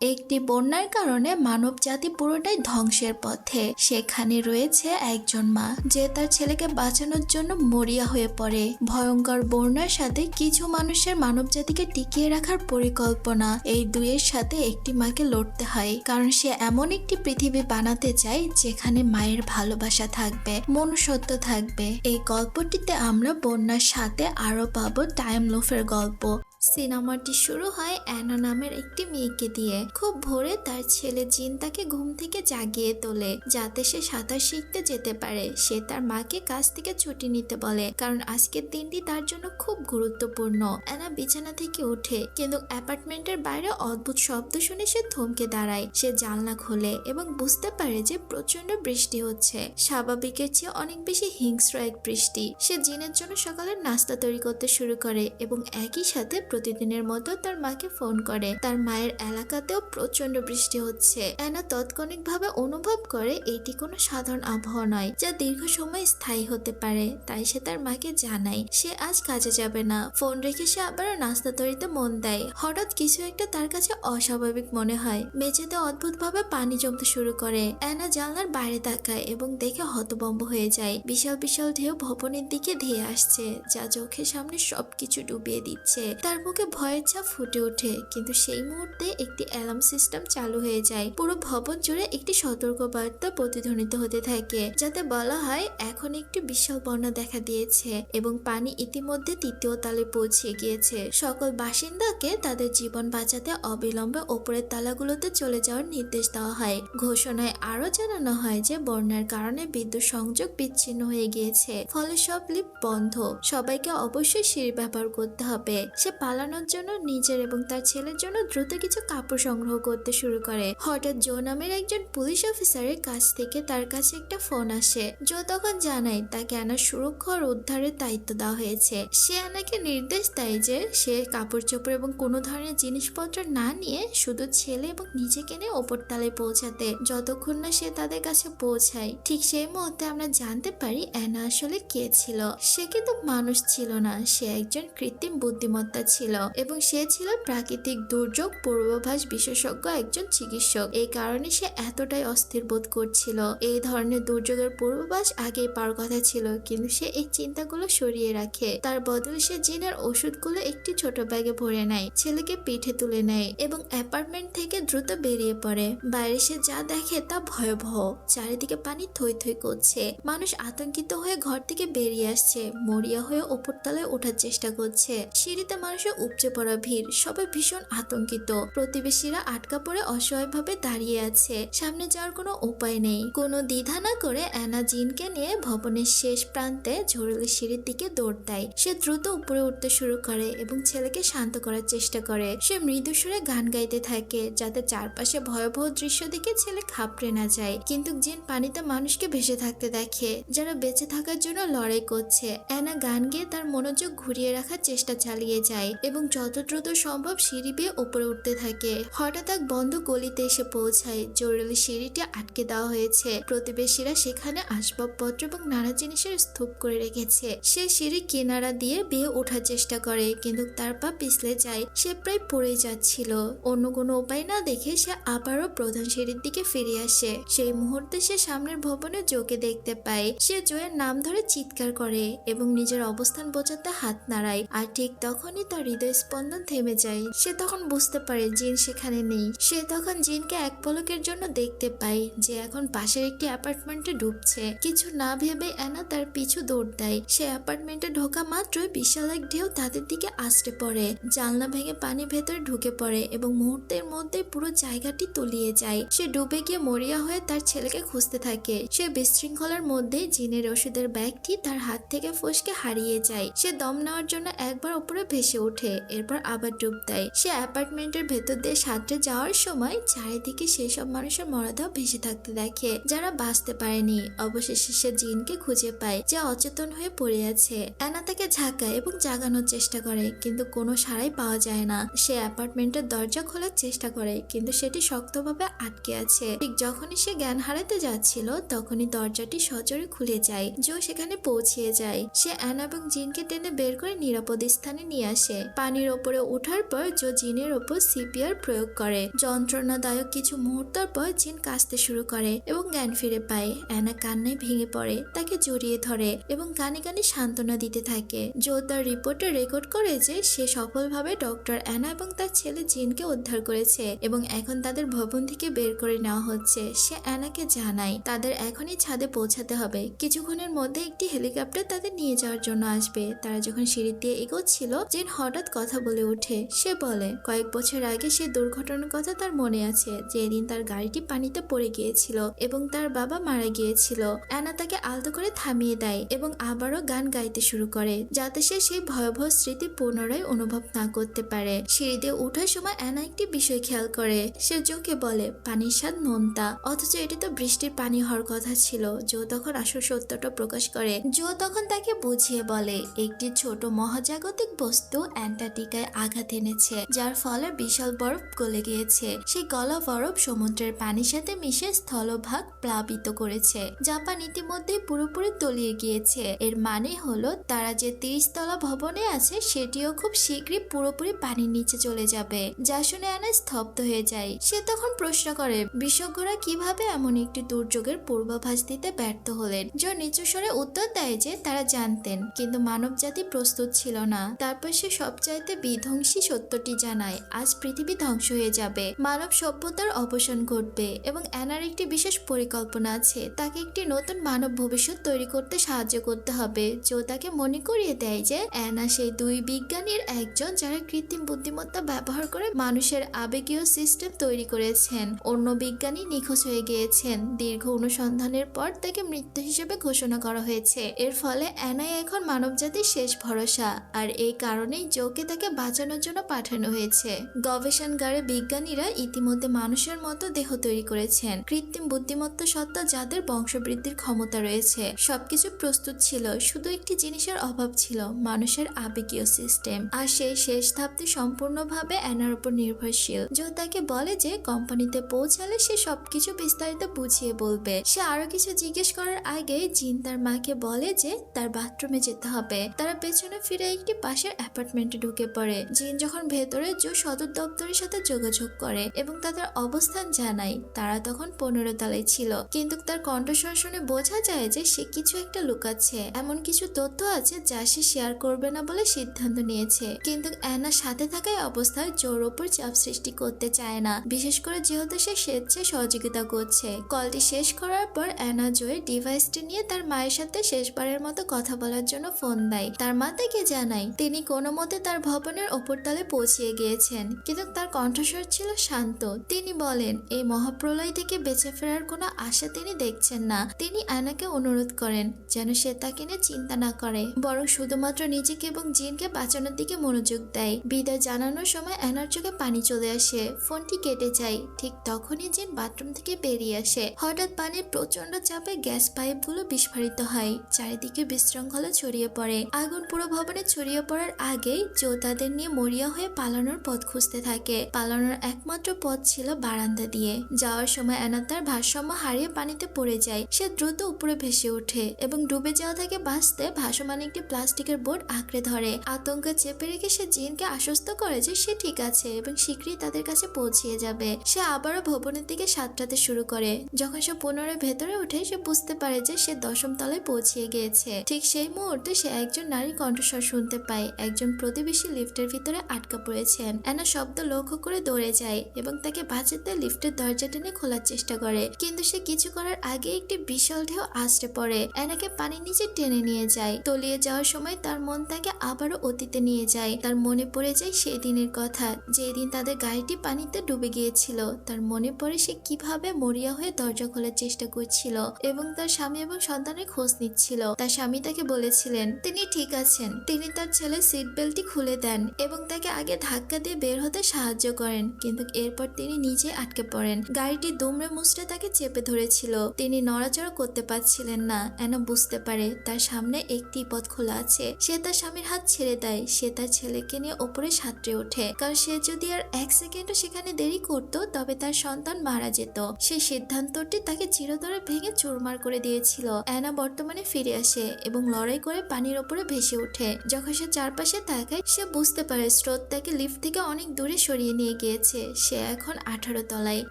একটি বন্যার কারণে মানব জাতি পুরোটাই ধ্বংসের পথে। সেখানে রয়েছে একজন মা, যে তার ছেলেকে বাঁচানোর জন্য মরিয়া হয়ে পড়ে। ভয়ঙ্কর বন্যার সাথে কিছু মানুষের মানব জাতিকে টিকিয়ে রাখার পরিকল্পনা। এই দুইয়ের সাথে একটি মাকে লড়তে হয়, কারণ সে এমন একটি পৃথিবী বানাতে চায়, যেখানে মায়ের ভালোবাসা থাকবে, মনুষ্যত্ব থাকবে। এই গল্পটিতে আমরা বন্যার সাথে আরও পাবো টাইম লোফের গল্প। সিনেমাটি শুরু হয় অ্যানা নামের একটি মেয়েকে দিয়ে। খুব ভোরে তার ছেলে জিন তাকে ঘুম থেকে জাগিয়ে তোলে, যাতে সে সাঁতার শিখতে যেতে পারে। সে তার মাকে কাজ থেকে ছুটি নিতে বলে, কারণ আজকের দিনটি তার জন্য খুব গুরুত্বপূর্ণ। অ্যানা বিছানা থেকে ওঠে, কিন্তু অ্যাপার্টমেন্টের বাইরে অদ্ভুত শব্দ শুনে সে থমকে দাঁড়ায়। সে জানলা খোলে এবং বুঝতে পারে যে প্রচণ্ড বৃষ্টি হচ্ছে। স্বাভাবিকের চেয়ে অনেক বেশি হিংস্র এক বৃষ্টি। সে জিনের জন্য সকালের নাস্তা তৈরি করতে শুরু করে এবং একই সাথে প্রতিদিনের মতো তার মাকে ফোন করে। তার মায়ের এলাকাতেও প্রচণ্ড বৃষ্টি হচ্ছে। অ্যানা তাৎক্ষণিকভাবে অনুভব করে এটি কোনো সাধারণ আবহাওয়া নয়, যা দীর্ঘ সময় স্থায়ী হতে পারে। তাই সে তার মাকে জানায়, সে আজ কাজে যাবে না। ফোন রেখে সে আবারও নাস্তা তৈরিতে মন দেয়। হঠাৎ কিছু একটা তার কাছে অস্বাভাবিক মনে হয়। মেঝেতে অদ্ভুতভাবে পানি জমতে শুরু করে। অ্যানা জানলার বাইরে তাকায় এবং দেখে হতবম্ব হয়ে যায়। বিশাল বিশাল ঢেউ ভবনের দিকে ধেয়ে আসছে, যা চোখের সামনে সবকিছু ডুবিয়ে দিচ্ছে। তার মুখে ভয়ের ছাপ ফুটে ওঠে, কিন্তু সেই মুহূর্তে একটি অ্যালার্ম সিস্টেম চালু হয়ে যায়। পুরো ভবন জুড়ে একটি সতর্ক বার্তা প্রতিধ্বনিত হতে থাকে, যাতে বলা হয় এখন একটি বিশাল বন্যা দেখা দিয়েছে এবং পানি ইতিমধ্যে তৃতীয় তালে পৌঁছে গিয়েছে। সকল বাসিন্দাকে তাদের জীবন বাঁচাতে অবিলম্বে ওপরের তালাগুলোতে চলে যাওয়ার নির্দেশ দেওয়া হয়। ঘোষণায় আরও জানানো হয় যে, বন্যার কারণে বিদ্যুৎ সংযোগ বিচ্ছিন্ন হয়ে গিয়েছে, ফলে সব লিফট বন্ধ। সবাইকে অবশ্যই সিঁড়ি ব্যবহার করতে হবে। সে পালানোর জন্য নিজের এবং তার ছেলের জন্য দ্রুত কিছু কাপড় সংগ্রহ করতে শুরু করে। হঠাৎ জো নামের একজন পুলিশ অফিসারের কাছ থেকে তার কাছে একটা ফোন আসে। জো তখন জানায়, তাকে আনার সুরক্ষা ও উদ্ধারের দায়িত্ব দেওয়া হয়েছে। সে আনাকে নির্দেশ দেয় যে সে কাপড় চোপড় এবং কোনো ধরনের জিনিসপত্র না নিয়ে শুধু ছেলে এবং নিজেকে নিয়ে ওপর তালে পৌঁছাতে, যতক্ষণ না সে তাদের কাছে পৌঁছায়। ঠিক সেই মুহূর্তে আমরা জানতে পারি, অ্যানা আসলে কে ছিল? সে কিন্তু মানুষ ছিল না, সে একজন কৃত্রিম বুদ্ধিমত্তা ছিল। এবং সে ছিল প্রাকৃতিক দুর্যোগ পূর্বাভাস বিশেষজ্ঞ একজন চিকিৎসক। এই কারণে সে এতটাই অস্থির বোধ করছিল। এই ধরনের দুর্যোগের পূর্বাভাস আগেই পাওয়ার কথা ছিল, কিন্তু সে এই চিন্তাগুলো সরিয়ে রাখে। তার বদলে সে জিনের ওষুধগুলো একটি ছোট ব্যাগে ভরে নেয়, ছেলেকে পিঠে তুলে নেয় এবং অ্যাপার্টমেন্ট থেকে দ্রুত বেরিয়ে পড়ে। বাইরে সে যা দেখে তা ভয়াবহ। চারিদিকে পানি থই থই করছে। মানুষ আতঙ্কিত হয়ে ঘর থেকে বেরিয়ে আসছে। মরিয়া হয়ে ওপর তলায় ওঠার চেষ্টা করছে। সিঁড়িতে মানুষের উপচে পড়া ভিড়। সবাই ভীষণ আতঙ্কিত। প্রতিবেশীরা আটকা পড়ে অসহায়ভাবে দাঁড়িয়ে আছে। সামনে যাওয়ার কোনো উপায় নেই। কোনো দ্বিধা না করে অ্যানা জিনকে নিয়ে ভবনের শেষ প্রান্তে ঝরলে সিঁড়ির দিকে দৌড় দেয়। সে দ্রুত উপরে উঠতে শুরু করে এবং ছেলেকে শান্ত করার চেষ্টা করে। সে মৃদু সুরে গান গাইতে থাকে, যাতে চারপাশে ভয়াবহ দৃশ্য দেখে ছেলে খাপড়ে না যায়। কিন্তু জিন পানিতে মানুষকে ভেসে থাকতে দেখে, যারা বেঁচে থাকার জন্য লড়াই করছে। অ্যানা গান গেয়ে তার মনোযোগ ঘুরিয়ে রাখার চেষ্টা চালিয়ে যায়। এবং যত দ্রুত সম্ভব সিঁড়ি বেয়ে উপরে উঠতে থাকে। হঠাৎ এক বন্ধ গলিতে এসে পৌঁছায়। জরুরি সিঁড়িটি আটকে দেওয়া হয়েছে। প্রতিবেশীরা সেখানে আসবাবপত্র এবং নানা জিনিসের স্তূপ করে রেখেছে। সে সিঁড়ি কিনারা দিয়ে বেয়ে ওঠার চেষ্টা করে, কিন্তু তার পা পিছলে যায়, সে প্রায় পড়ে যাচ্ছিল। অন্য কোনো উপায় না দেখে সে আবারও প্রধান সিঁড়ির দিকে ফিরে আসে। সেই মুহূর্তে সে সামনের ভবনে জোকে দেখতে পায়। সে জয়ের নাম ধরে চিৎকার করে এবং নিজের অবস্থান বোঝাতে হাত নাড়ায়। আর ঠিক তখনই তার হৃদয় স্পন্দন থেমে যায়। সে তখন বুঝতে পারে জিন সেখানে নেই। সে তখন জিনকে এক পলকের জন্য দেখতে পায় যে এখন পাশের একটি অ্যাপার্টমেন্টে ডুবছে কিছু না ভেবে অ্যানা তার পিছু দৌড় দেয়। সে অ্যাপার্টমেন্টে ঢোকা মাত্রই বিশাল এক ঢেউ তাদের দিকে আসতে পড়ে। জানলা ভেঙে পানি ভেতরে ঢুকে পড়ে এবং মুহূর্তের মধ্যে পুরো জায়গাটি তলিয়ে যায়। সে ডুবে গিয়ে মরিয়া হয়ে তার ছেলেকে খুঁজতে থাকে। সে বিশৃঙ্খলার মধ্যে জিনের ওষুধের ব্যাগটি তার হাত থেকে ফসকে হারিয়ে যায়। সে দম নেওয়ার জন্য একবার উপরে ভেসে ওঠে, এরপর আবার ডুব দেয়। সে অ্যাপার্টমেন্টের ভেতর দিয়ে সাঁতরে যাওয়ার সময় চারিদিকে সেই সব মানুষের মরদেহ ভেসে থাকতে দেখে যারা বাঁচতে পারেনি। অবশেষে সে জিনকে খুঁজে পায়, যে অচেতন হয়ে পড়ে আছে। অ্যানা তাকে ঝাঁকায় এবং জাগানোর চেষ্টা করে, কিন্তু কোনো সাড়াই পাওয়া যায় না। সে অ্যাপার্টমেন্টের দরজা খোলার চেষ্টা করে, কিন্তু সেটি শক্তভাবে আটকে আছে। ঠিক যখনই সে জ্ঞান হারাতে যাচ্ছিল, তখনই দরজাটি সজোরে খুলে যায় জো সেখানে পৌঁছে যায়। সে অ্যানা এবং জিনকে টেনে বের করে নিরাপদ স্থানে নিয়ে আসে। পানির ওপরে ওঠার পর জো জিনের ওপর সিপিআর প্রয়োগ করে। যন্ত্রণাদায়ক কিছু মুহূর্তের পর জিন কাঁচতে শুরু করে এবং জ্ঞান ফিরে পায়। অ্যানা কান্নায় ভেঙে পড়ে, তাকে জড়িয়ে ধরে এবং কানে কানে সান্ত্বনা দিতে থাকে। জো তার রিপোর্টে রেকর্ড করে যে সে সফলভাবে ডক্টর অ্যানা এবং তার ছেলে জিনকে উদ্ধার করেছে এবং এখন তাদের ভবন থেকে বের করে নেওয়া হচ্ছে। সে অ্যানাকে জানায়, তাদের এখনই ছাদে পৌঁছাতে হবে। কিছুক্ষণের মধ্যে একটি হেলিকপ্টার তাদের নিয়ে যাওয়ার জন্য আসবে। তারা যখন সিঁড়ি দিয়ে এগোচ্ছিল, জিন হঠাৎ কথা বলে ওঠে। সে বলে, কয়েক বছর আগে সে দুর্ঘটনার কথা তার মনে আছে, যেদিন তার গাড়িটি পানিতে পড়ে গিয়েছিল এবং তার বাবা মারা গিয়েছিল। অ্যানা তাকে আলতো করে থামিয়ে দেয় এবং আবারও গান গাইতে শুরু করে, যাতে সে সেই ভয়াবহ স্মৃতি পুনরায় অনুভব না করতে পারে। সিঁড়ি দিয়ে ওঠার সময় অ্যানা একটি বিষয় খেয়াল করে। সে জোকে বলে, পানির স্বাদ নোনতা অথচ এটি তো বৃষ্টির পানি হওয়ার কথা ছিল। জো তখন আসল সত্যটা প্রকাশ করে। জো তখন তাকে বুঝিয়ে বলে, একটি ছোট মহাজাগতিক বস্তু অ্যান্টার্কটিকায় আঘাত এনেছে, যার ফলে বিশাল বরফ গলে গিয়েছে। সেই গলা বরফ সমুদ্রের পানির সাথে মিশে স্থলভাগ প্লাবিত করেছে জাপান ইতিমধ্যে পুরোপুরি তলিয়ে গিয়েছে। এর মানে হলো, তারা যে তিরিশ তলা ভবনে আছে, সেটিও খুব শীঘ্রই পুরোপুরি পানির নিচে চলে যাবে, যা শুনে অ্যানা স্তব্ধ হয়ে যায়। সে তখন প্রশ্ন করে, বিশেষজ্ঞরা কীভাবে এমন একটি দুর্যোগের পূর্বাভাস দিতে ব্যর্থ হলেন জো নিচু স্বরে উত্তর দেয় যে তারা জানতেন, কিন্তু মানব জাতি প্রস্তুত ছিল না। তারপর সে সবচাইতে বিধ্বংসী সত্যটি জানায়, আজ পৃথিবী ধ্বংস হয়ে যাবে। মানব সভ্যতার অবসান ঘটবে এবং অ্যানার একটি বিশেষ পরিকল্পনা আছে, তাকে একটি নতুন মানব ভবিষ্যৎ তৈরি করতে সাহায্য করতে হবে। জো তাকে মনে করিয়ে দেয় যে অ্যানা সেই দুই বিজ্ঞানীর একজন যারা কৃত্রিম বুদ্ধিমত্তা ব্যবহার করে মানুষের আবেগীয় সিস্টেম তৈরি করেছেন। অন্য বিজ্ঞানী নিখোঁজ হয়ে গিয়েছেন। দীর্ঘ অনুসন্ধানের পর তাকে মৃত্যু হিসেবে ঘোষণা করা হয়েছে। এর ফলে অ্যানাই এখন মানবজাতির শেষ ভরসা। আর এই কারণেই জোকে তাকে বাঁচানোর জন্য পাঠানো হয়েছে। গবেষণাগারে বিজ্ঞানীরা ইতিমধ্যে মানুষের মতো দেহ তৈরি করেছেন। কৃত্রিম বুদ্ধিমত্তা সত্ত্বা যাদের বংশবৃদ্ধির ক্ষমতা রয়েছে, সবকিছু প্রস্তুত ছিল, শুধু একটি জিনিসের অভাব ছিল, মানুষের আবেগীয় সিস্টেম। আর সেই শেষ ধাপটি সম্পূর্ণভাবে অ্যানার উপর নির্ভরশীল। জো তাকে বলে যে কোম্পানিতে পৌঁছালে সে সবকিছু বিস্তারিত বুঝিয়ে বলবে। সে আরও কিছু জিজ্ঞেস করার আগে জিন তার মাকে বলে যে তার বাথরুমে যেতে হবে। তারা পেছনে ফিরে একটি পাশের অ্যাপার্টমেন্টে ঢুকে পড়ে। জিন যখন ভেতরে জো সদর দপ্তরের সাথে যোগাযোগ করে এবং তাদের অবস্থান জানায়, তারা তখন পনেরো তলায় ছিল। কিন্তু তার কণ্ঠস্বর শুনে বোঝা যায় যে সে কিছু একটা লুকাচ্ছে। এমন কিছু তথ্য আছে যা সে শেয়ার করবে না বলে সিদ্ধান্ত নিয়েছে। কিন্তু অ্যানা সাথে থাকায় অবস্থায় জোর ওপর চাপ সৃষ্টি করতে চায় না। বিশেষ করে যেহেতু সে স্বেচ্ছায় সহযোগিতা করছে। কলটি শেষ করার পর অ্যানা জোয়ে ডিভাইসটি নিয়ে তার মায়ের সাথে শেষবারের মতো কথা বলার জন্য ফোন দেয়। তার মা তাকে জানায়? তিনি কোনো মতে তার ভবনের ওপরতলে পৌঁছিয়ে গিয়েছেন। কিন্তু তার কণ্ঠস্বর ছিল শান্ত। তিনি বলেন, এই মহাপ্রলয় থেকে বেঁচে ফেরার কোনো আশা তিনি দেখছেন না। তিনি অ্যানাকে অনুরোধ করেন যেন সে তাকে নিয়ে চিন্তা না করে। বরং শুধুমাত্র নিজেকে এবং জিনকে বাঁচানোর দিকে মনোযোগ দেয়। বিদায় জানানোর সময় অ্যানার চোখে পানি চলে আসে। ফোনটি কেটে যায়। ঠিক তখনই জিন বাথরুম থেকে বেরিয়ে আসে। হঠাৎ পানির প্রচণ্ড চাপে গ্যাস পাইপগুলো বিস্ফোরিত হয়। চারিদিকে বিশৃঙ্খলা ছড়িয়ে পড়ে। আগুন পুরো ভবনে ছড়িয়ে পড়ার আগেই তাদের নিয়ে মরিয়া হয়ে পালানোর পথ খুঁজতে থাকে। পালানোর একমাত্র পথ ছিল বারান্দা দিয়ে। যাওয়ার সময় অ্যানা তার ভারসাম্য হারিয়ে পানিতে পড়ে যায়। সে দ্রুত উপরে ভেসে ওঠে এবং ডুবে যাওয়া থেকে বাঁচতে ভাসমান একটি প্লাস্টিকের বোর্ড আঁকড়ে ধরে। আতঙ্কে চেপে রেখে সে জিনকে আশ্বস্ত করে যে সে ঠিক আছে এবং শীঘ্রই তাদের কাছে পৌঁছিয়ে যাবে। সে আবারও ভবনের দিকে সাতটাতে শুরু করে। যখন সে পুনরায় ভেতরে ওঠে, সে বুঝতে পারে যে সে দশম তলায় পৌঁছিয়ে গিয়েছে। ঠিক সেই মুহূর্তে সে একজন নারী কণ্ঠস্বর শুনতে পায়। একজন প্রতিবেশী লিফটের ভিতরে আটকা পড়েছেন। অ্যানা শব্দ লক্ষ্য করে দৌড়ে যায় এবং তাকে বাঁচাতে লিফটের দরজা টেনে খোলার চেষ্টা করে। কিন্তু সে কিছু করার আগে একটি বিশাল ঢেউ আশ্রে পড়ে। অ্যানাকে পানির নিচে টেনে নিয়ে যায়। তলিয়ে যাওয়ার সময় তার মন তাকে আবারও অতীতে নিয়ে যায়। তার মনে পড়ে যায় সেই দিনের কথা। যেদিন তাদের গাড়িটি পানিতে ডুবে গিয়েছিল, তার মনে পড়ে সে কীভাবে মরিয়া হয়ে দরজা খোলার চেষ্টা করছিল এবং তার স্বামী এবং সন্তানের খোঁজ নিচ্ছিল। তার স্বামী তাকে বলেছিলেন, তিনি ঠিক আছেন। তিনি তার ছেলে সিট বেল্টটি খুলে দেন এবং তাকে আগে ধাক্কা দিয়ে বের হতে সাহায্য করেন। কিন্তু এরপর তিনি নিজে আটকে পড়েন। গাড়িটি দুমড়ে মুচড়ে তাকে চেপে ধরেছিল। তিনি নড়াচড়া করতে পারছিলেন না। এনা বুঝতে পারে তার সামনে একটি পথ খোলা আছে। সে তার স্বামীর হাত ছেড়ে দেয়। সে তার ছেলেকে নিয়ে ওপরে সাঁতরে ওঠে। কারণ সে যদি আর এক সেকেন্ডও সেখানে দেরি করত, তবে তার সন্তান মারা যেত। সেই সিদ্ধান্তটি তাকে চিরতরে ভেঙে চুরমার করে দিয়েছিল। অ্যানা বর্তমানে ফিরে আসে এবং লড়াই করে পানির ওপরে ভেসে ওঠে। যখন সে চারপাশে তাকায় সে বুঝতে পারে স্রোত তাকে লিফট থেকে অনেক দূরে সরিয়ে নিয়ে গিয়েছে। সে এখন আঠারো তলায়।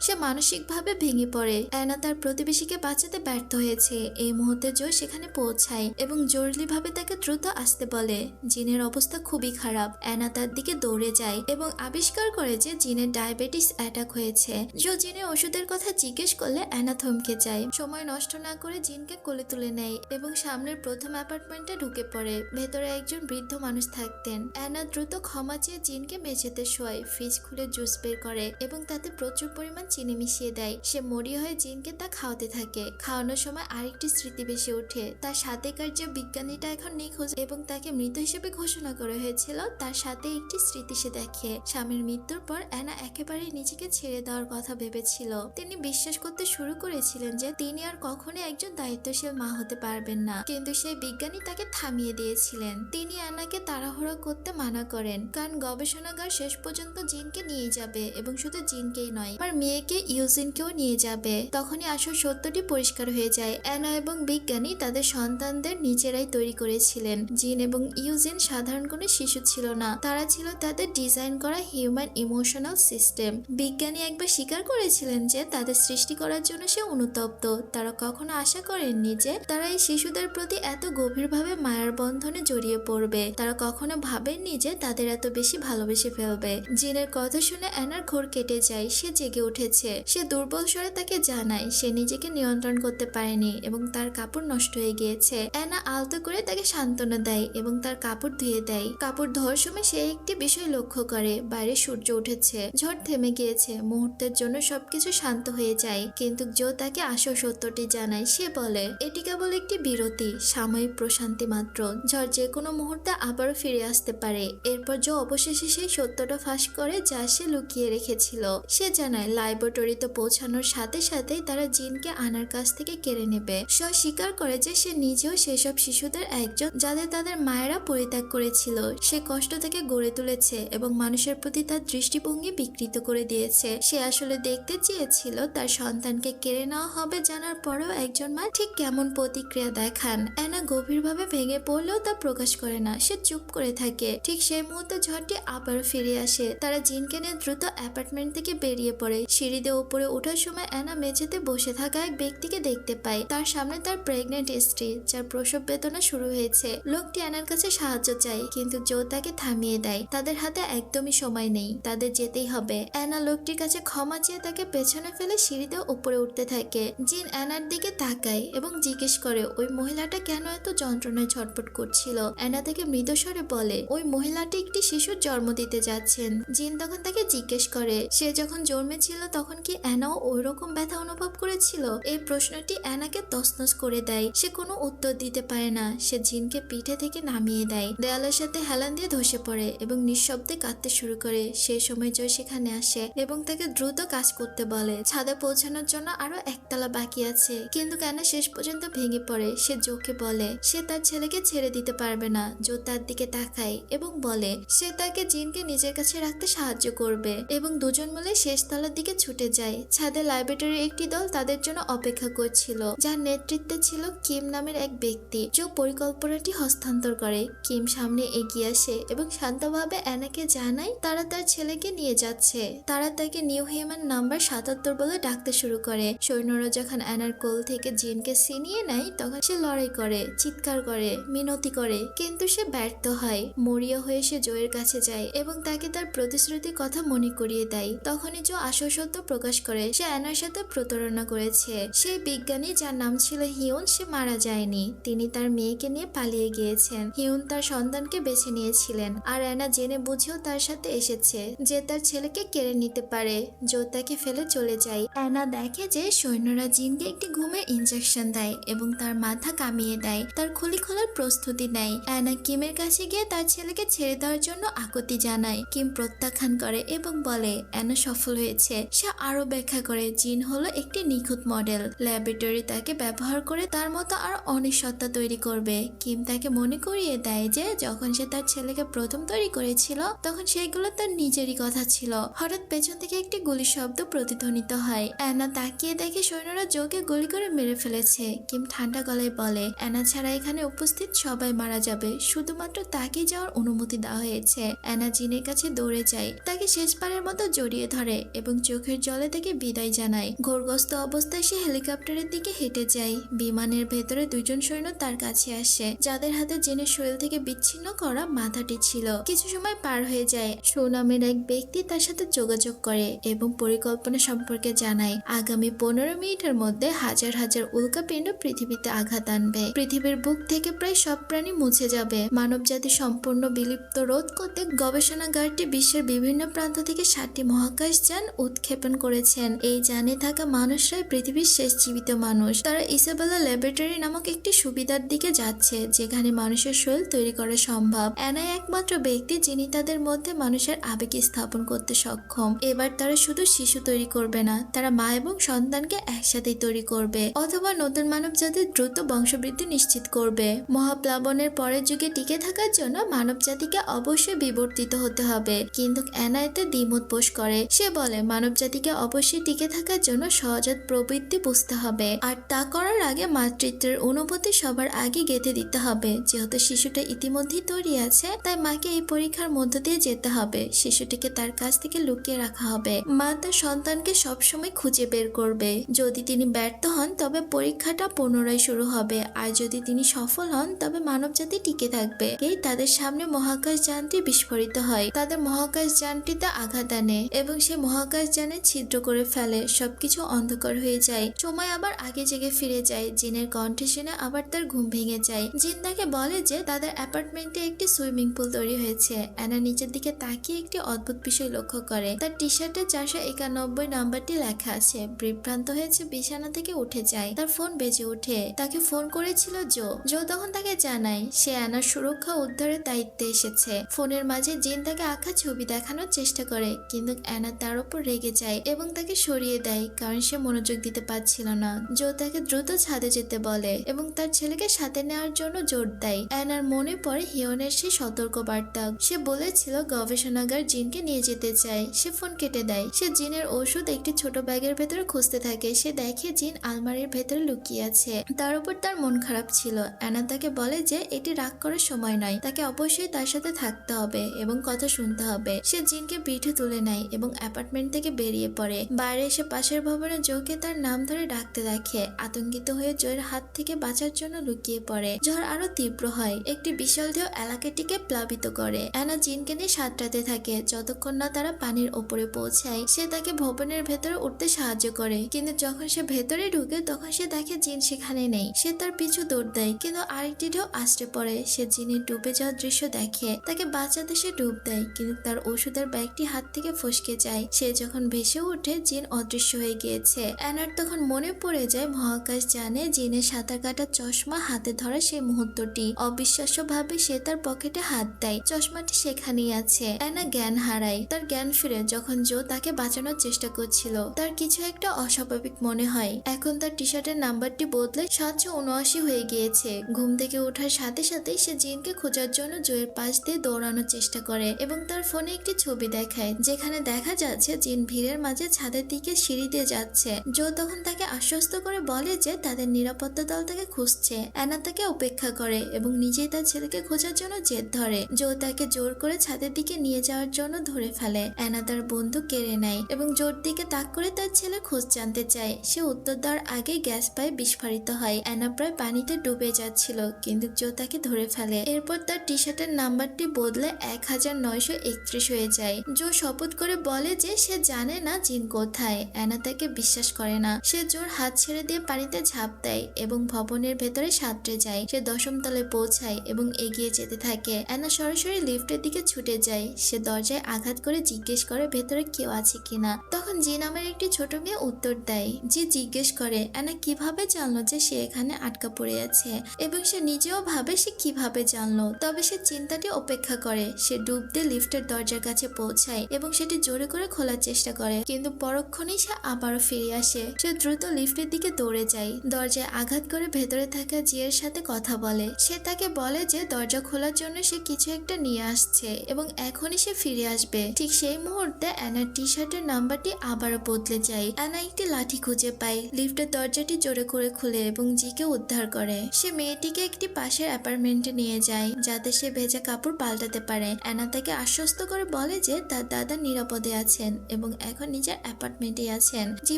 সে মানসিকভাবে ভেঙে পড়ে। অ্যানা তার প্রতিবেশীকে বাঁচাতে ব্যর্থ হয়েছে। এই মুহূর্তে জো সেখানে পৌঁছায় এবং জরুরিভাবে তাকে দ্রুত আসতে বলে। জিনের অবস্থা খুবই খারাপ। অ্যানা তার দিকে দৌড়ে যায় এবং আবিষ্কার করে যে জিনের ডায়াবেটিস অ্যাটাক হয়েছে। জো জিনের ওষুধের কথা জিজ্ঞেস করলে অ্যানা থমকে যায়। সময় নষ্ট না করে জিনকে কোলে তুলে নেয় এবং সামনের প্রথম অ্যাপার্টমেন্টে ঢুকে পড়ে। ভেতরে একজন বৃদ্ধ মানুষ থাকতেন। অ্যানা দ্রুত ক্ষমা চেয়ে জিনকে মেঝেতে শোয় ফ্রিজ খুলে জুস বের করে এবং তাতে প্রচুর পরিমাণ চিনি মিশিয়ে দেয়। সে মরিয়া হয়ে জিনকে তা খাওয়াতে থাকে। খাওয়ানোর সময় আরেকটি স্মৃতি ভেসে ওঠে। তার সাথেকার যে বিজ্ঞানীটা এখন নিখোঁজ এবং তাকে মৃত হিসেবে ঘোষণা করা হয়েছিল। তার সাথে একটি স্মৃতি সে দেখে। স্বামীর মৃত্যুর পর অ্যানা একেবারে নিজেকে ছেড়ে দেওয়ার কথা ভেবেছিল। তিনি বিশ্বাস করতে শুরু করেছিলেন যে তিনি আর কখনো একজন দায়িত্বশীল মা হতে পারবেন না। কিন্তু সেই বিজ্ঞানী তাকে থামিয়ে দিয়েছিলেন। তিনি অ্যানাকে তাড়াহুড়ো করতে মানা করেন। কারণ গবেষণাগার শেষ পর্যন্ত জিনকে নিয়ে যাবে এবং শুধু জিনকেই নয়, আমার মেয়েকে ইউজিনকেও নিয়ে যাবে। তখনই আসল সত্যটি পরিষ্কার হয়ে যায়। অ্যানা এবং বিজ্ঞানী তাদের সন্তানদের নিজেরাই তৈরি করেছিলেন। জিন এবং ইউজিন সাধারণ কোনো শিশু ছিল না। তারা ছিল তাদের ডিজাইন করা হিউম্যান ইমোশনাল সিস্টেম। বিজ্ঞানী একবার স্বীকার করেছিলেন যে তাদের সৃষ্টি করার জন্য সে অনুতপ্ত। তারা কখনো আশা করেননি যে তারা এই শিশুদের প্রতি এত গভীরভাবে মায়ার বন্ধনে জড়িয়ে পড়বে। তারা কখনো ভাবেননি যে তাদের এত বেশি ভালোবেসে ফেলবে। জিনের কথা শুনে অ্যানার ঘোর কেটে যায়, সে জেগে উঠেছে। সে দুর্বল স্বরে তাকে জানায়, সে নিজেকে নিয়ন্ত্রণ করতে পারেনি এবং তার কাপড় নষ্ট হয়ে গিয়েছে। অ্যানা আলতো করে তাকে সান্ত্বনা দেয় এবং তার কাপড় ধুয়ে দেয়। কাপড় ধোয়ার সময় সে একটি বিষয় লক্ষ্য করে, বাইরে সূর্য উঠেছে। ঝড় থেমে গিয়েছে, মুহূর্তের জন্য সবকিছু শান্ত হয়ে যায়। কিন্তু জো তাকে আসল সত্যটি জানায়, সে বলে, এটি কেবল একটি বিরতি, সাময়িক প্রশান্তি মাত্র। ঝড় যে কোনো মুহূর্তে আবারও ফিরে আসতে পারে। এরপর জো অবশেষে সেই সত্যটা ফাঁস করে যা সে লুকিয়ে রেখেছিল। সে জানায় ল্যাবরেটরিতে পৌঁছানোর সাথে সাথেই তারা জিনকে আনার কাছ থেকে কেড়ে নেবে। সে স্বীকার করে যে সে নিজেও সেসব শিশুদের একজন যাদের তাদের মায়েরা পরিত্যাগ করেছিল। সে কষ্ট থেকে গড়ে তুলেছে এবং মানুষের প্রতি তার দৃষ্টিভঙ্গি বিকৃত করে দিয়েছে। সে আসলে দেখতে চেয়েছিল তার সন্তানকে কেড়ে নেওয়া হবে জানার পরেও একজন মা ঠিক কেমন প্রতিক্রিয়া দেখান। অ্যানা গভীরভাবে ভেঙে পড়লেও তা প্রকাশ করে না। সে চুপ করে থাকে। ঠিক সেই মুহূর্তে ঝড়টি আবার ফিরে আসে। তারা জিনকে নিয়ে দ্রুত অ্যাপার্টমেন্ট থেকে বেরিয়ে পড়ে। সিঁড়ি দিয়ে উপরে ওঠার সময় অ্যানা মেঝেতে বসে থাকা এক ব্যক্তিকে দেখতে পায়। তার সামনে তার প্রেগনেন্ট স্ত্রী, যার প্রসব বেদনা শুরু হয়েছে। লোকটি অ্যানার কাছে সাহায্য চায়, কিন্তু জো তাকে থামিয়ে দেয়। তাদের হাতে একদমই সময় নেই। তাদের যেতেই হবে। অ্যানা লোকটির কাছে ক্ষমা চেয়ে তাকে পেছনে ফেলে সিঁড়িতে উপরে উঠতে থাকে। জিন অ্যানার দিকে তাকায় এবং জিজ্ঞেস করে, ওই মহিলাটা কেন এত যন্ত্রণায় ছটফট করছিল? অ্যানা তাকে মৃদস্বরে বলে ওই মহিলাটি একটি শিশুর জন্ম দিতে যাচ্ছেন। জিন তখন তাকে জিজ্ঞেস করে, সে যখন জন্মেছিল তখন কি অ্যানাও ওই রকম ব্যথা অনুভব করেছিল? এই প্রশ্নটি অ্যানাকে তসনস করে দেয়। সে কোনো উত্তর দিতে পারে না। সে জিনকে পিঠে থেকে নামিয়ে দেয়। দেয়ালের সাথে হেলান দিয়ে ধসে পড়ে এবং নিঃশব্দে কাঁদতে শুরু করে। সে সময় জয় সেখানে আসে এবং তাকে দ্রুত কাজ করতে বলে। ছাদে পৌঁছানোর জন্য আরও একতলা বাকি আছে। কিন্তু কেন শেষ পর্যন্ত ভেঙে পড়ে। সে জোকে বলে, সে তার ছেলেকে ছেড়ে দিতে পারবে না। জো তার দিকে তাকায়। এবং বলে, সে তাকে জিনকে নিজের কাছে রাখতে সাহায্য করবে এবং দুজন মিলে শেষ তলার দিকে ছুটে যায়। ছাদে লাইব্রেরির একটি দল তাদের জন্য অপেক্ষা করছিল, যার নেতৃত্বে ছিল কিম নামের এক ব্যক্তি জো পরিকল্পনাটি হস্তান্তর করে। কিম সামনে এগিয়ে আসে এবং শান্তভাবে অ্যানাকে জানায়, তারা তার ছেলেকে নিয়ে যাচ্ছে। তারা তাকে নিউ হিউম্যান নাম্বার সাতাত্তর বলে ডাকতে শুরু করে। সৈন্যরা যখন অ্যানার কোল থেকে জিনকে ছিনিয়ে নেয়, তখন সে লড়াই করে, চিৎকার করে, মিনতি করে, কিন্তু সে ব্যর্থ হয়। মরিয়া হয়ে সে জয়ের কাছে যায় এবং তাকে তার প্রতিশ্রুতির কথা মনে করিয়ে দেয়। তখনই জো আসল সত্য প্রকাশ করে। সে অ্যানার সাথে প্রতারণা করেছে। সেই বিজ্ঞানী যার নাম ছিল হিউন, সে মারা যায়নি। তিনি তার মেয়েকে নিয়ে পালিয়ে গিয়েছেন। হিউন তার সন্তানকে বেছে নিয়েছিলেন। আর অ্যানা জেনে বুঝেও তার সাথে এসেছে যে তার ছেলেকে কেড়ে নিতে পারে। জো তাকে ফেলে চলে যায়। অ্যানা দেখে যে সৈন্যরা জিনকে একটি ঘুমের ইনজেকশন দেয় এবং তার মাথা কামিয়ে দেয়। তার খুলি খোলার প্রস্তুতি নেয়। অ্যানা কিমের কাছে গিয়ে তার ছেলেকে ছেড়ে দেওয়ার জন্য আকতি জানায়। কিম প্রত্যাখ্যান করে এবং বলে, অ্যানা সফল হয়েছে। সে আরও ব্যাখ্যা করে, জিন হলো একটি নিখুঁত মডেল। ল্যাবরেটরি তাকে ব্যবহার করে তার মতো আর অনেক সত্তা তৈরি করবে। কিম তাকে মনে করিয়ে দেয় যে, যখন সে তার ছেলেকে প্রথম তৈরি করেছিল, তখন সেগুলো তার নিজেরই কথা ছিল। হঠাৎ পেছন থেকে একটি গুলি শব্দ প্রতিধ্বনিত হয়। অ্যানা তাকিয়ে দেখে সৈন্যরা জোকে গুলি করে মেরে ফেলেছে। কিম ঠান্ডা গলায় বলে, অ্যানা ছাড়া এখানে উপস্থিত সবাই মারা যাবে। শুধুমাত্র তাকে যাওয়ার অনুমতি দেওয়া হয়েছে। অ্যানা জিনের কাছে দৌড়ে যায়। তাকে শেষবারের মতো জড়িয়ে ধরে এবং চোখের জলে থেকে বিদায় জানায়। ঘোরগ্রস্ত অবস্থায় সে হেলিকপ্টারের দিকে হেঁটে যায়। বিমানের ভেতরে দুজন সৈন্য তার কাছে আসে। যাদের হাতে জেনের শরীর থেকে বিচ্ছিন্ন করা মাথাটি ছিল। কিছু সময় পার হয়ে যায়। সুনামের এক ব্যক্তি তার সাথে যোগাযোগ করে এবং পরিকল্পনা সম্পর্কে জানায়। আগামী পনেরো মিনিটের মধ্যে হাজার হাজার উল্কাপিণ্ড পৃথিবীতে আঘাত আনবে। পৃথিবীর বুক থেকে প্রায় সব প্রাণী মুছে যাবে। মানবজাতি সম্পূর্ণ বিলুপ্ত রোধ করতে গবেষণাগারটি বিশ্বের বিভিন্ন প্রান্ত থেকে ষাটটি মহাকাশ যান উৎক্ষেপণ করেছেন। এই যানে থাকা মানুষরাই পৃথিবীর শেষ জীবিত মানুষ। তারা ইসাবেলা ল্যাবরেটরি নামক একটি সুবিধার দিকে যাচ্ছে, যেখানে মানুষের শরীর তৈরি করা সম্ভব। অ্যানাই একমাত্র ব্যক্তি যিনি তাদের মধ্যে মানুষের আবেগ স্থাপন করতে সক্ষম। এবার তারা শুধু শিশু তৈরি করবে না, তারা মা এবং সন্তানকে একসাথেই তৈরি করবে, অথবা নতুন মানব জাতির দ্রুত বংশবৃদ্ধি নিশ্চিত করবে। মহাপ্লাবনের পরের যুগে টিকে থাকার জন্য মানব জাতিকে অবশ্যই বিবর্তিত হতে হবে। কিন্তু এতে দ্বিমত পোষ করে। সে বলে মানব জাতিকে অবশ্যই টিকে থাকার জন্য সহজাত প্রবৃত্তি বুঝতে হবে। আর তা করার আগে মাতৃত্বের অনুভূতি সবার আগে গেঁথে দিতে হবে। যেহেতু শিশুটা ইতিমধ্যেই তৈরি আছে, তাই মাকে এই পরীক্ষার মধ্য দিয়ে যেতে হবে। শিশুটিকে তার কাছ থেকে লুকিয়ে রাখা হবে। মা তার সন্তানকে সবসময় খুঁজে বের করবে। যদি তিনি ব্যর্থ হন, তবে পরীক্ষাটা পুনরায় শুরু হবে। আর যদি তিনি সফল হন, তবে মানবজাতি টিকে থাকবে। এই তাদের সামনে মহাকাশ যানটি বিস্ফোরিত হয়। তাদের মহাকাশ যানটিতে আঘাত আনে এবং সে মহাকাশ যানে ছিদ্র করে ফেলে। সবকিছু অন্ধকার হয়ে যায়। সময় আবার আগে জেগে ফিরে যায়। জিনের কণ্ঠে শুনে আবার তার ঘুম ভেঙে যায়। জিন তাকে বলে যে তাদের অ্যাপার্টমেন্টে একটি সুইমিং পুল তৈরি হয়েছে। অ্যানা নিচের দিকে তাকিয়ে একটি অদ্ভুত বিষয় লক্ষ্য করে। তার টি শার্টে চারশো একানব্বই নাম্বারটি লেখা আছে। বিভ্রান্ত হয়েছে বিছানা থেকে উঠে যায়। তার ফোন বেজে ওঠে। তাকে ফোন করেছিল জো। জো তখন তাকে জানায়, সে অ্যানার সুরক্ষা উদ্ধারের দায়িত্বে এসেছে। ফোনের মাঝে জিন তাকে আঁকা ছবি দেখানোর চেষ্টা করে, কিন্তু অ্যানা তার উপর রেগে যায় এবং তাকে সরিয়ে দেয়, কারণ সে মনোযোগ দিতে পারছিল না। জো তাকে দ্রুত ছাদে যেতে বলে এবং তার ছেলেকে সাথে নেওয়ার জন্য জোর দেয়। অ্যানার মনে পড়ে হিয়নের সেই সতর্ক বার্তা সে বলেছিল গবেষণাগার জিনকে নিয়ে যেতে চায়। সে ফোন কেটে দেয়। সে জিনের ওষুধ একটি ছোট ব্যাগের ভেতরে খুঁজতে থাকে। সে দেখে জিন আলমারির ভেতরে লুকিয়ে আছে। তার উপর তার মন খারাপ ছিল। অ্যানা তাকে বলে যে, এটি রাগ করার সময় নয়। তাকে অবশ্যই তার সাথে থাকতে হবে এবং কথা শুনতে হবে। সে জিনকে পিঠে তুলে নেয় এবং অ্যাপার্টমেন্ট থেকে বেরিয়ে পড়ে। বাইরে এসে পাশের ভবনে জোকে তার নাম ধরে ডাকতে দেখে। আতঙ্কিত হয়ে জয়ের হাত থেকে বাঁচার জন্য লুকিয়ে পড়ে। ঝড় আরও তীব্র হয়। একটি বিশাল ঢেউ এলাকাটিকে প্লাবিত করে। অ্যানা জিনকে নিয়ে সাঁতরাতে থাকে। যতক্ষণ না তারা পানির ওপরে পৌঁছায়, সে তাকে ভবনের ভেতরে উঠতে সাহায্য করে। কিন্তু যখন সে ভেতরে ঢুকে, তখন সে দেখে জিন সেখানে নেই। সে তার পিছু দৌড় দেয়, কিন্তু আরেকটি ঢেউ আসতে পড়ে। সে জিনের ডুবে যাওয়ার দৃশ্য দেখে তাকে বাঁচাতে সে ডুব দেয়, কিন্তু তার ওষুধের ব্যাগটি হাত থেকে ফসকে যায়। সে যখন ভেসে ওঠে, জিন অদৃশ্য হয়ে গিয়েছে। অ্যানার তখন মনে পড়ে যায়, মহাকাশ জানে জিনের সাঁতার কাটা চশমা হাতে ধরা সেই মুহূর্তটি। অবিশ্বাস্যভাবে সে তার পকেটে হাত দেয়। চশমাটি সেখানেই আছে। অ্যানা জ্ঞান হারায়। তার জ্ঞান ফিরে যখন জো তাকে বাঁচানোর চেষ্টা করছিল, তার কিছু একটা অস্বাভাবিক মনে হয়। এখন তার টি শার্টের নাম্বারটি বদলে সাতশো উনআশি হয়ে গিয়েছে। ঘুম থেকে ওঠার সাথে সাথে সে জিনকে খোঁজার জন্য জোয়ের পাশ দিয়ে দৌড়ানোর চেষ্টা করে এবং তার ফোনে একটি ছবি দেখায়, যেখানে দেখা যাচ্ছে জিন ভিড়ের মাঝে ছাদের দিকে সিঁড়ি দিয়ে যাচ্ছে। জো তখন তাকে আশ্বস্ত করে বলে যে তাদের নিরাপত্তা দল তাকে খুঁজছে। অ্যানা তাকে উপেক্ষা করে এবং নিজেই তার ছেলেকে খোঁজার জন্য জেদ ধরে। জো তাকে জোর করে ছাদের দিকে নিয়ে যাওয়ার জন্য ধরে ফেলে। অ্যানা তার বন্ধু কেড়ে নেয় এবং জোর দিকে তাক করে তার ছেলে খোঁজ জানতে চায়। সে উত্তর দেওয়ার আগে গ্যাস পায়ে বিস্ফোরিত হয়। অ্যানা প্রায় পানিতে ডুবে যাচ্ছিল, কিন্তু জো তাকে ধরে ফেলে। এরপর তার টি শার্টের নাম্বারটি বদলে এক হাজার নয়শো একত্রিশ হয়ে যায়। জো শপথ করে বলে যে সে জানে না জিন কোথায়। অ্যানা তাকে বিশ্বাস করে না। সে জোর হাত ছেড়ে দিয়ে পানিতে ঝাঁপ দেয় এবং ভবনের ভেতরে সাঁতরে যায়। সে দশম তলে পৌঁছায় এবং এগিয়ে যেতে থাকে। অ্যানা সরাসরি লিফটের দিকে ছুটে যায়। সে দরজায় আঘাত করে জিজ্ঞেস করে ভেতরে কেউ আছে কিনা। তখন জি নামের একটি ছোট মেয়ে উত্তর দেয়, জি, জিজ্ঞেস করে, অ্যানা কীভাবে জানলো যে সে এখানে আটকা পড়ে আছে? এবং সে নিজেও ভাবে সে কীভাবে জানলো। তবে সে চিন্তাটি উপেক্ষা করে। সে ডুব দিয়ে লিফটের দরজার কাছে পৌঁছায় এবং সেটি জোরে করে খোলার চেষ্টা করে। কিন্তু পরক্ষণেই সে আবারও ফিরে আসে। সে দ্রুত লিফটের দিকে দৌড়ে যায়। দরজায় আঘাত করে ভেতরে থাকা জিয়ের সাথে কথা বলে। সে তাকে বলে যে দরজা খোলার জন্য সে কিছু একটা নিয়ে আসছে এবং এখনই সে ফিরে আসবে। ঠিক সেই মুহূর্তে অ্যানার টি শার্টের নাম্বারটি আবারও বদলে যায়। অ্যানা একটি লাঠি খুঁজে পায়। লিফটের দরজাটি জোরে করে খুলে এবং জিকে উদ্ধার করে। সে মেয়েটিকে একটি পাশের অ্যাপার্টমেন্টে নিয়ে যায়, যাতে সে ভেজা কাপড় পাল্টাতে পারে। অ্যানা তাকে আশ্বস্ত করে বলে যে তার দাদা নিরাপদে আছেন এবং এখন নিজের অ্যাপার্টমেন্টে আছেন। যে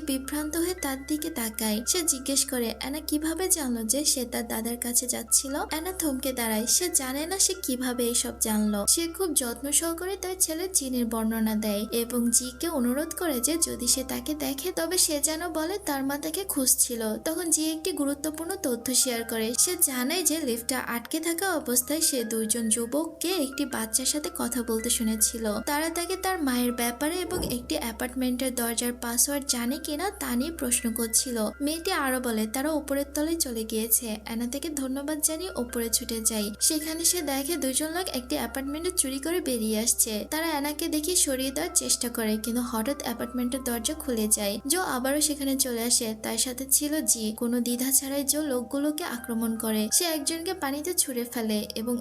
বিভ্রান্ত হয়ে তার দিকে তাকায়, সে জিজ্ঞেস করে, অ্যানা কীভাবে জানলো যে সে তার দাদার কাছে যাচ্ছিল? অ্যানা থমকে দাঁড়ায়, সে জানে না সে কীভাবে এসব জানলো। সে খুব যত্ন সহকারে তার ছেলে জিনের বর্ণনা দেয় এবং জিকে অনুরোধ করে যে যদি সে তাকে দেখে, তবে সে যেন বলে তার মা তাকে খুঁজছিল। তখন জি একটি গুরুত্বপূর্ণ তথ্য শেয়ার করে। সে জানায় যে লিফটটা আটকে থাকা অবস্থায় সে দুইজন যুবককে একটি বাচ্চার সাথে কথা বলতে শুনেছিল। তারা তাকে তার মায়ের ব্যাপারে এবং একটি অ্যাপার্টমেন্টের দরজার পাসওয়ার্ড জানে কিনা তা নিয়ে প্রশ্ন করছিল। মেয়েটি আরও বলে, তারা উপরের তলায় চলে গিয়েছে। অ্যানা থেকে ধন্যবাদ জানিয়ে উপরে ছুটে যায়। সেখানে সে দেখে দুজন লোক একটি অ্যাপার্টমেন্টে চুরি করে বেরিয়ে আসছে। তারা অ্যানাকে দেখে সরিয়ে দেওয়ার চেষ্টা করে, কিন্তু হঠাৎ অ্যাপার্টমেন্টের দরজা খুলে যায়। জো আবারও সেখানে চলে আসে। তার সাথে ছিল জি। কোনো দ্বিধা ছাড়াই জো লোকগুলোকে আক্রমণ করে। সে একজনকে পানিতে ছুঁড়ে ফেলে এবং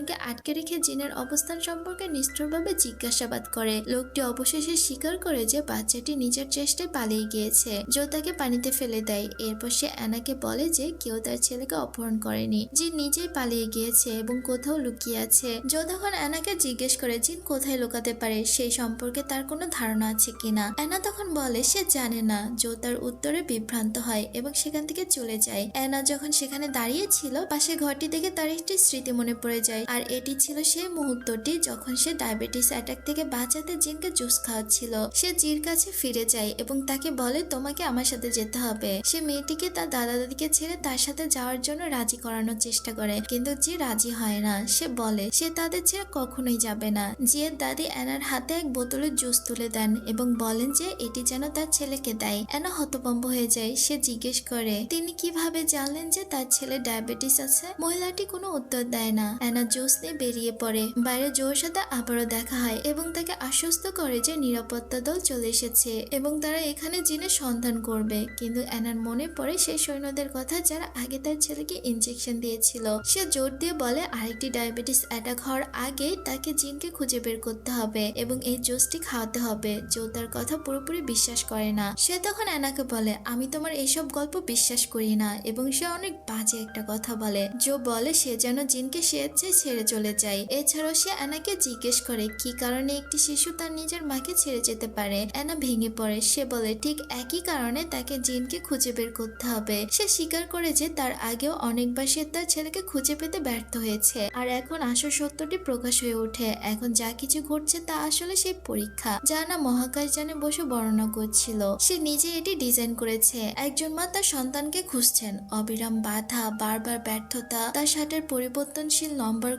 অন্যজনকে আটকে রেখে জিনের অবস্থান সম্পর্কে নিষ্ঠুরভাবে জিজ্ঞাসাবাদ করে। লোকটি অবশেষে স্বীকার করে যে বাচ্চাটি নিজের চেষ্টায় পালিয়ে গিয়েছে। জো তাকে পানিতে ফেলে দেয়। এরপর সে অ্যানাকে বলে যে কেউ তার ছেলেকে অপহরণ করেনি। জিন নিজেই পালিয়ে গিয়েছে এবং কোথাও লুকিয়ে আছে। জো তখন অ্যানাকে জিজ্ঞেস করে, জিন কোথায় লুকাতে পারে? সেই সম্পর্কে তার কোনো ধারণা আছে কিনা অ্যানা তখন বলে, সে জানে না। জো তার উত্তরে বিভ্রান্ত হয় এবং সেখান থেকে চলে যায়। অ্যানা যখন সেখানে দাঁড়িয়ে ছিল পাশে ঘরটি দেখে তার একটি স্মৃতি মনে পড়ে যায়। আর এটি ছিল সেই মুহূর্তটি যখন সে ডায়াবেটিস অ্যাটাক থেকে বাঁচাতে জিনকে জুস খাওয়াচ্ছিল। সে জির কাছে ফিরে যায় এবং তাকে বলে, তোমাকে আমার সাথে যেতে হবে। সে মেয়েটিকে তার দাদা দাদিকে ছেড়ে তার সাথে যাওয়ার জন্য রাজি করানোর চেষ্টা করে, কিন্তু জি রাজি হয় না। সে বলে, সে তাদের ছেড়ে কখনোই যাবে না। জিয়ের দাদি অ্যানার হাতে এক বোতলের জুস তুলে দেন এবং বলেন যে, এটি যেন তার ছেলেকে দেয়। অ্যানা হতভম্ব হয়ে যায়। সে জিজ্ঞেস করে, তিনি কীভাবে জানলেন যে তার ছেলে ডায়াবেটিস আছে? মহিলাটি কোনো উত্তর দেয় না। অ্যানা জুস নিয়ে বেরিয়ে পড়ে। বাইরে জোর সাথে আবারও দেখা হয় এবং তাকে আশ্বস্ত করে যে নিরাপত্তা দল চলে এসেছে এবং তারা এখানে জিনের সন্ধান করবে। কিন্তু অ্যানার মনে পড়ে সেই সৈন্যদের কথা যারা আগে তার ছেলেকে ইনজেকশন দিয়েছিল। সে জোর দিয়ে বলে, আরেকটি ডায়াবেটিস অ্যাটাক হওয়ার আগেই তাকে জিনকে খুঁজে বের করতে হবে এবং এই জুসটি খাওয়াতে হবে। জো তার কথা পুরোপুরি বিশ্বাস করে না। সে তখন অ্যানাকে বলে, আমি তোমার এইসব গল্প বিশ্বাস করি না। এবং সে অনেক বাজে একটা কথা বলে। জো বলে, সে যেন জিনকে স্বেচ্ছায় ছেড়ে চলে যায়। এছাড়াও সে অ্যানাকে জিজ্ঞেস করে, কি কারণে একটি শিশু তার নিজের মাকে ছেড়ে যেতে পারে? অ্যানা ভেঙে পড়ে। সে বলে, ঠিক একই কারণে তাকে জিনকে খুঁজে বের করতে হবে। সে স্বীকার করে যে তার আগেও অনেকবার সে তার ছেলেকে খুঁজে পেতে ব্যর্থ হয়েছে। আর এখন আসল সত্যটি প্রকাশ হয়ে ওঠে। এখন যা কিছু ঘটছে তা আসলে সেই পরীক্ষা, যা না মহাকাশ জানে বসে বর্ণনা করছিল। সে নিজে এটি ডিজাইন করেছে। একজন মা তার সন্তানকে খুঁজছেন। অবিরাম বাধা, বারবার ব্যর্থতা, তার শার্টের পরিবর্তনশীল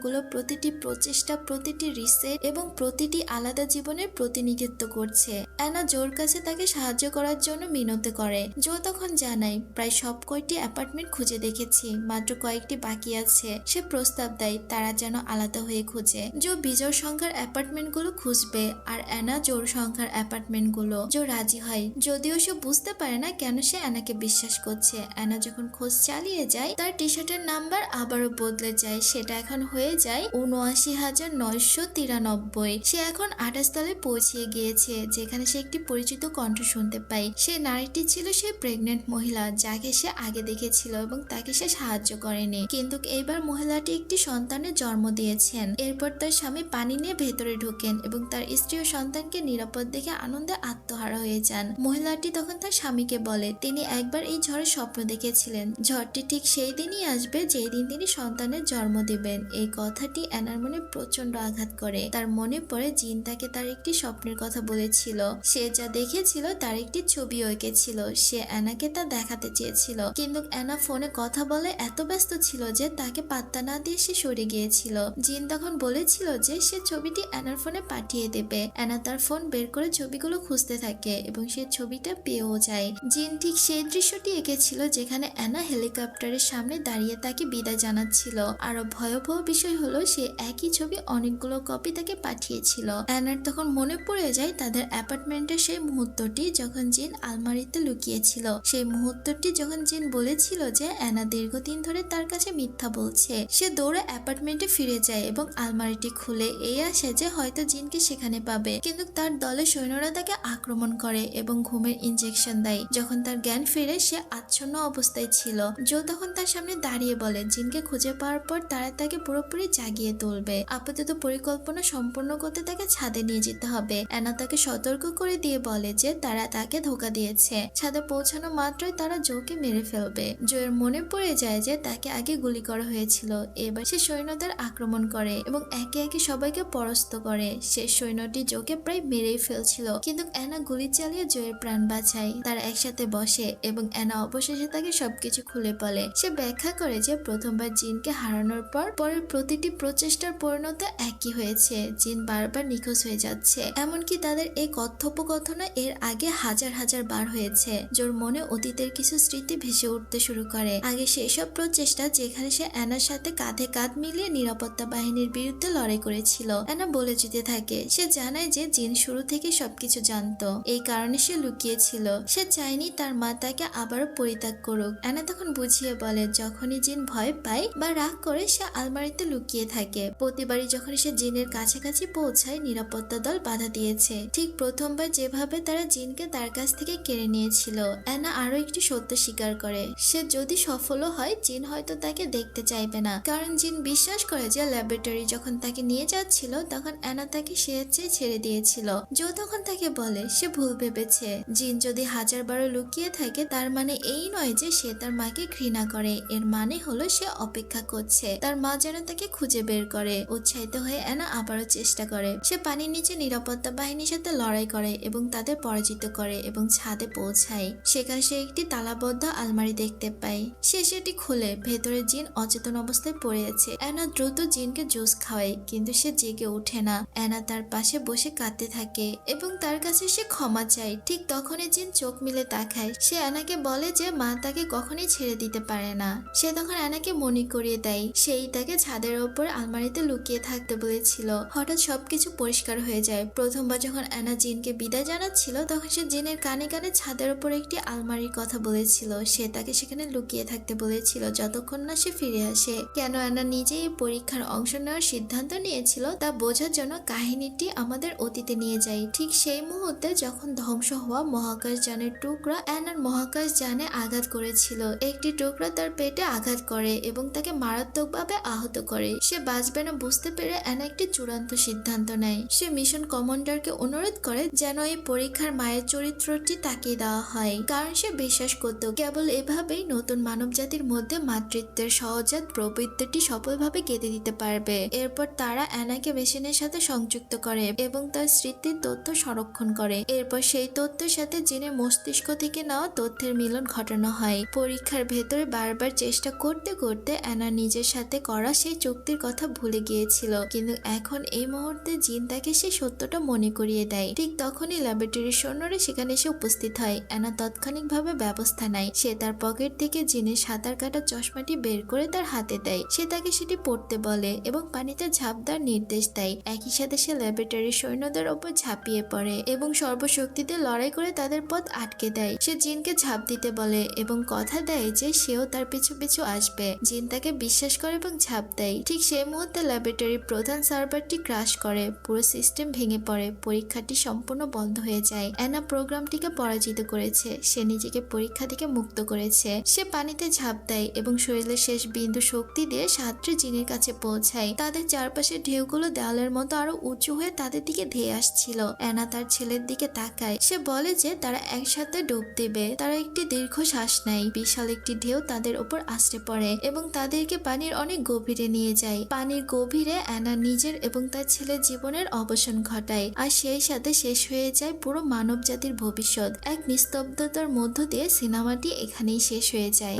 নম্বরগুলো প্রতিটি প্রচেষ্টা, প্রতিটি রিসেট এবং প্রতিটি আলাদা জীবনের প্রতিনিধিত্ব করছে। অ্যানা জোর কাছে তাকে সাহায্য করার জন্য মিনতি করে। জো তখন জানায়, প্রায় সব কয়টি অ্যাপার্টমেন্ট খুঁজে দেখেছি, মাত্র কয়েকটি বাকি আছে। সে প্রস্তাব দেয়, তারা যেন আলাদা হয়ে খুঁজে। জো বিজয় সংখ্যার অ্যাপার্টমেন্টগুলো খুঁজবে আর অ্যানা জোর সংখ্যার অ্যাপার্টমেন্টগুলো। জো রাজি হয়। যদিও সে বুঝতে পারে না কেন সে অ্যানাকে বিশ্বাস করছে। অ্যানা যখন খোঁজ চালিয়ে যায়, তার টি শার্টের নাম্বার আবারও বদলে যায়। সেটা এখন হয়ে যায় উনআশি হাজার নয়শো তিরানব্বই। সে এখন আঠাশ তলে পৌঁছিয়ে গিয়েছে, যেখানে সে একটি পরিচিত কণ্ঠ শুনতে পায়। সে নারীটি ছিল সে প্রেগনেন্ট মহিলা, যাকে সে আগে দেখেছিল এবং তাকে সে সাহায্য করেনি। কিন্তু এইবার মহিলাটি একটি সন্তানের জন্ম দিয়েছেন। এরপর তার স্বামী পানি নিয়ে ভেতরে ঢোকেন এবং তার স্ত্রী ও সন্তানকে নিরাপদ দেখে আনন্দে আত্মহারা হয়ে যান। মহিলাটি তখন তার স্বামীকে বলে, তিনি একবার এই ঝড়ের স্বপ্ন দেখেছিলেন। ঝড়টি ঠিক সেই দিনই আসবে যেই দিন তিনি সন্তানের জন্ম দিবেন। এই কথাটি অ্যানার মনে প্রচণ্ড আঘাত করে। তার মনে পড়ে জিন তাকে তার একটি স্বপ্নের কথা বলেছিল। সে যা দেখেছিল তার একটি ছবিও এঁকেছিল। সে অ্যানাকে তা দেখাতে চেয়েছিল। কিন্তু অ্যানা ফোনে কথা বলে এত ব্যস্ত ছিল যে তাকে পাত্তা না দিয়ে সে সরে গিয়েছিল। জিন তখন বলেছিল যে সে ছবিটি অ্যানার ফোনে পাঠিয়ে দেবে। অ্যানা তার ফোন বের করে ছবিগুলো খুঁজতে থাকে এবং সে ছবিটা পেয়েও যায়। জিন ঠিক সেই দৃশ্যটি এঁকেছিল যেখানে অ্যানা হেলিকপ্টারের সামনে দাঁড়িয়ে তাকে বিদায় জানাচ্ছিল। আরও ভয়াবহ বিষয় হলো সে একই ছবি অনেকগুলো কপি তাকে পাঠিয়েছিল। অ্যানার তখন মনে পড়ে যায় তাদের অ্যাপার্টমেন্টের সেই মুহূর্তটি যখন জিন আলমারিতে লুকিয়েছিল। সেই মুহূর্তটি যখন জিন বলেছিল যে অ্যানা দীর্ঘদিন ধরে তার কাছে মিথ্যা বলছে, সে দৌড়ে অ্যাপার্টমেন্টে ফিরে যায় এবং আলমারিটি খুলে এই আসে যে হয়তো জিনকে সেখানে পাবে। কিন্তু তার দলের সৈন্যরা তাকে আক্রমণ করে এবং ঘুমের ইনজেকশন দেয়। যখন তার জ্ঞান ফিরে, সে আচ্ছন্ন অবস্থায় ছিল। জো তখন তার সামনে দাঁড়িয়ে বলে, জিনকে খুঁজে পাওয়ার পর তারা তাকে পুরোপুরি জাগিয়ে তুলবে। আপাতত পরিকল্পনা সম্পূর্ণ করতে তাকে ছাদে নিয়ে যেতে হবে। অ্যানা তাকে সতর্ক করে দিয়ে বলে যে তারা তাকে ধোকা দিয়েছে। ছাদে পৌঁছানো মাত্রই তারা জোকে মেরে ফেলবে। জোয়ের মনে পড়ে যায় যে তাকে আগে গুলি করা হয়েছিল। এবার সে সৈন্যদের আক্রমণ করে এবং একে একে সবাইকে পরাস্ত করে। সে সৈন্যটি জোকে প্রায় মেরেই ফেলছিল। কিন্তু অ্যানা গুলি চালিয়ে জয়ের প্রাণ বাঁচায়। তারা একসাথে বসে এবং অ্যানা অবশেষে তাকে সবকিছু খুলে বলে। সে ব্যাখ্যা করে যে প্রথমবার জিনকে হারানোর পর পরের প্রতিটি প্রচেষ্টার পরিণত একই হয়েছে, জিন বারবার নিখোঁজ হয়ে যাচ্ছে। এমনকি তাদের এই কথোপকথনে এর আগে হাজার হাজার বার হয়েছে জোর মনে অতীতের কিছু স্মৃতি ভেসে উঠতে শুরু করে। আগে সেসব প্রচেষ্টা যেখানে সে অ্যানার সাথে কাঁধে কাঁধ মিলিয়ে নিরাপত্তা বাহিনীর বিরুদ্ধে লড়াই করেছিল, অ্যানা বলে যেতে থাকে, সে জানায় যে জিন শুরু থেকে সবকিছু জানতো, এই কারণে সে লুকিয়েছিল। সে চায়নি তার মা তাকে আবারও পরিত্যাগ করুক। অ্যানা তখন বুঝিয়ে বলে, যখনই জিন ভয় পায় বা রাগ করে, সে আলমারিতে লুকিয়ে থাকে। প্রতিবারই যখন সে জিনের কাছাকাছি পৌঁছায়, নিরাপত্তা দল বাধা দিয়েছে। ঠিক প্রথমবার যেভাবে তারা জিনকে তার কাছ থেকে কেড়ে নিয়েছিল, অ্যানা আরও একটি সত্য স্বীকার করে। সে যদি সফলও হয়, জিন হয়তো তাকে দেখতে চাইবে না। কারণ জিন বিশ্বাস করে যে ল্যাবরেটরি যখন তাকে নিয়ে যাচ্ছিল, তখন অ্যানা তাকে স্বেচ্ছায় ছেড়ে দিয়েছিল। জো তখন তাকে বলে, সে ভুল ভেবেছে। জিন যদি হাজার বারো লুকিয়ে থাকে, তার মানে এই নয় যে সে তার মাকে ঘৃণা করে। এর মানে হলো সে অপেক্ষা করছে। তার মা যেন তাকে খুঁজে বের করে। উৎসাহিত হয়ে অ্যানা আবারও চেষ্টা করে। সে পানির নিচে নিরাপত্তা বাহিনীর সাথে লড়াই করে এবং তাদের পরাজিত করে এবং ছাদে পৌঁছায়। সেখানে সে একটি তালাবদ্ধ আলমারি দেখতে পায়। সে সেটি খুলে ভেতরে জিন অচেতন অবস্থায় পড়ে আছে। অ্যানা দ্রুত জিনকে জুস খাওয়ায়, কিন্তু সে জেগে ওঠে না। অ্যানা তার পাশে বসে কাঁদতে থাকে এবং তার কাছে সে ক্ষমা চায়। ঠিক তখনই জিন চোখ মিলে তাকায়। সে অ্যানাকে বলে যে মা তাকে কখনোই ছেড়ে দিতে পারে না। সে তখন অ্যানাকে মনে করিয়ে দেয়। সেই তাকে ছাদের ওপর আলমারিতে লুকিয়ে থাকতে বলেছিল। হঠাৎ সবকিছু পরিষ্কার হয়ে যায়। প্রথমবার যখন অ্যানা জিনকে বিদায় জানাচ্ছিল, তখন সে জিনের কানে কানে ছাদের ওপর একটি আলমারির কথা বলেছিল। সে তাকে সেখানে লুকিয়ে থাকতে বলেছিল যতক্ষণ না সে ফিরে আসে। কেন অ্যানা নিজে এই পরীক্ষার অংশ নেওয়ার সিদ্ধান্ত নিয়েছিল, তা বোঝার জন্য কাহিনীটি আমাদের অতীতে নিয়ে যায়। ঠিক সেই মুহূর্তে যখন ধ্বংস হওয়া মহাকাশ যানের টুকরা অ্যানার মহাকাশ যানে আঘাত করেছিল। একটি টুকরা তার পেটে আঘাত করে এবং তাকে মারাত্মকভাবে আহত করে। সে বাঁচবে না বুঝতে পেরে অ্যানা একটি চূড়ান্ত সিদ্ধান্ত নেয়। সে মিশন কমান্ডারকে অনুরোধ করে যেন এই পরীক্ষার মায়ের চরিত্রটি তাকিয়ে দেওয়া হয়। কারণ সে বিশ্বাস করত, কেবল এভাবেই নতুন মানব জাতির মধ্যে মাতৃত্বের সহজাত প্রবৃত্তিটি সফলভাবে কেঁদে দিতে পারবে। এরপর তারা অ্যানাকে মেশিনের সাথে সংযুক্ত করে এবং তার স্মৃতির তথ্য সংরক্ষণ করে। এরপর সেই তথ্যের সাথে জিনের মস্তিষ্ক থেকে নেওয়া তথ্যের মিলন ঘটানো হয়। পরীক্ষার ভেতরে বারবার চেষ্টা করতে করতে অ্যানা নিজের সাথে করা সেই চুক্তির কথা ভুলে গিয়েছিল। কিন্তু এখন এই মুহূর্তে জিন তাকে সে সত্যটা মনে করিয়ে দেয়। ঠিক তখনই ল্যাবরেটরির সৈন্যরা সেখানে এসে উপস্থিত হয়। অ্যানা তাৎক্ষণিকভাবে ব্যবস্থা নেয়। সে তার পকেট থেকে জিনের সাঁতার কাটা চশমাটি বের করে তার হাতে দেয়। সে তাকে সেটি পড়তে বলে এবং পানিতে ঝাঁপ দেওয়ার নির্দেশ দেয়। একই সাথে সে ল্যাবরেটরির সৈন্যদের ওপর ঝাঁপিয়ে পড়ে এবং সর্বশক্তিতে লড়াই করে তাদের পথ আটকে দেয়। সে জিনকে ঝাঁপ দিতে বলে এবং কথা দেয় যে সেও তার পিছু পিছু আসবে। জিন তাকে বিশ্বাস করে এবং ঝাঁপ দেয়। ঠিক সেই মুহূর্তে ল্যাবরেটরির প্রধান সার্ভারটি ক্রাশ করে। পুরো সিস্টেম ভেঙে পড়ে। পরীক্ষাটি সম্পূর্ণ বন্ধ হয়ে যায়। অ্যানা প্রোগ্রামটিকে পরাজিত করেছে। সে নিজেকে পরীক্ষা থেকে মুক্ত করেছে। সে পানিতে ঝাঁপ দেয় এবং শরীরের শেষ বিন্দু শক্তি দিয়ে সাতটি জিনের কাছে পৌঁছায়। তাদের চারপাশে ঢেউগুলো দেওয়ালের মতো আরও উঁচু হয়ে তাদের দিকে ধেয়ে আসছিল। অ্যানা তার ছেলের দিকে তাকায়। সে বলে যে তারা একসাথে ডুব দেবে। তারা একটি দীর্ঘ শ্বাস নেয়। বিশাল একটি ঢেউ তাদের উপর আশ্রে পড়ে এবং তাদেরকে পানির অনেক গভীরে নিয়ে যায়। পানির গভীরে অ্যানা নিজের এবং তার ছেলের জীবনের অবসান ঘটায় আর সেই সাথে শেষ হয়ে যায় পুরো মানব জাতির ভবিষ্যৎ। এক নিস্তব্ধতার মধ্য দিয়ে সিনেমাটি এখানেই শেষ হয়ে যায়।